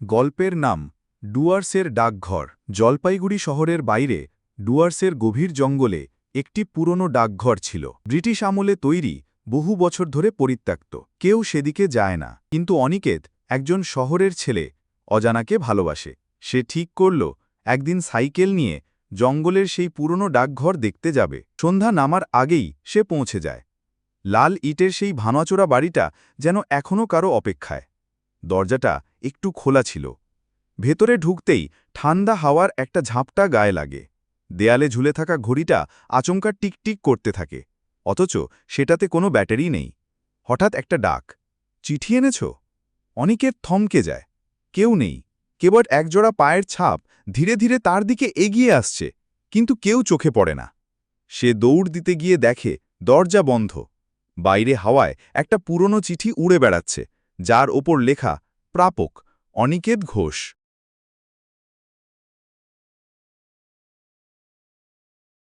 গল্পের নাম, ডুয়ার্সের ডাকঘর। জলপাইগুড়ি শহরের বাইরে, ডুয়ার্সের গভীর জঙ্গলে একটি পুরনো ডাকঘর ছিল। ব্রিটিশ আমলে তৈরি, বহু বছর ধরে পরিত্যক্ত। কেউ সেদিকে যায় না। কিন্তু অনিকেত, একজন শহরের ছেলে, অজানাকে ভালোবাসে। সে ঠিক করল, একদিন সাইকেল নিয়ে জঙ্গলের সেই পুরনো ডাকঘর দেখতে যাবে। সন্ধ্যা নামার আগেই সে পৌঁছে যায়। লাল ইটের সেই ভাঙাচোরা বাড়িটা যেন এখনও কারও অপেক্ষায়। দরজাটা একটু খোলা ছিল। ভেতরে ঢুকতেই ঠান্ডা হাওয়ার একটা ঝাপটা গায়ে লাগে। দেয়ালে ঝুলে থাকা ঘড়িটা আচমকা টিকটিক করতে থাকে। অথচ সেটাতে কোনো ব্যাটারি নেই। হঠাৎ একটা ডাক, চিঠি এনেছ? অনেকের থমকে যায়। কেউ নেই। কেবল একজোড়া পায়ের ছাপ ধীরে ধীরে তার দিকে এগিয়ে আসছে, কিন্তু কেউ চোখে পড়ে না। সে দৌড় দিতে গিয়ে দেখে দরজা বন্ধ। বাইরে হাওয়ায় একটা পুরনো চিঠি উড়ে বেড়াচ্ছে। যার ওপর লেখা প্রাপক অনিকেত ঘোষ।